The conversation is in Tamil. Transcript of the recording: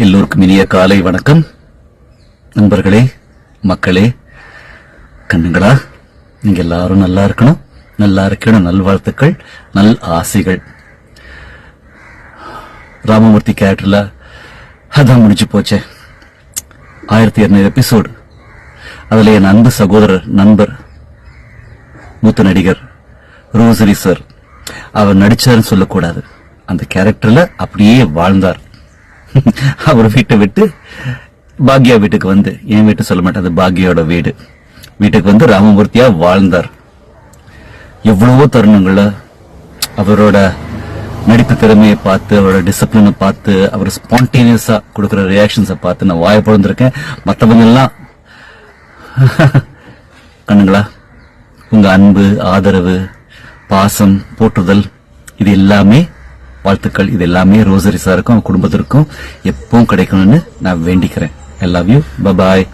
எல்லோருக்கும் இனிய காலை வணக்கம். நண்பர்களே மக்களே கண்ணுங்களா நீங்க எல்லாரும் நல்லா இருக்கணும். நல்லா இருக்கணும். நல்வாழ்த்துக்கள் நல் ஆசைகள். ராமமூர்த்தி கேரக்டர்ல அதான் முடிஞ்சு போச்சே. ஆயிரத்தி இருநூறு எபிசோடு அதுல என் அன்பு சகோதரர் நண்பர் மூத்த நடிகர் ரோசரி சார் அவர் நடிச்சாருன்னு சொல்லக்கூடாது. அந்த கேரக்டர்ல அப்படியே வாழ்ந்தார். அவர் வீட்டை விட்டு பாக்யா வீட்டுக்கு வந்து என் வீட்டு சொல்ல மாட்டேன் அது பாக்யாவோட வீடு. வீட்டுக்கு வந்து ராமமூர்த்தியா வாழ்ந்தார். எவ்வளவோ தருணங்கள்ல அவரோட நடிப்பு திறமையை பார்த்து அவரோட டிசிப்ளினை பார்த்து அவர் ஸ்பான்டேனியஸா கொடுக்குற ரியாக்ஷன்ஸை பார்த்து நான் வாய பிறந்திருக்கேன் மற்றவங்க எல்லாம் கண்ணுங்களா உங்க அன்பு ஆதரவு பாசம் போற்றுதல் இது எல்லாமே வாழ்த்துக்கள். இது எல்லாமே ரோசரி சாருக்கும் குடும்பத்திற்கும் எப்பவும் கிடைக்கணும்னு நான் வேண்டிக்கிறேன். I love you bye bye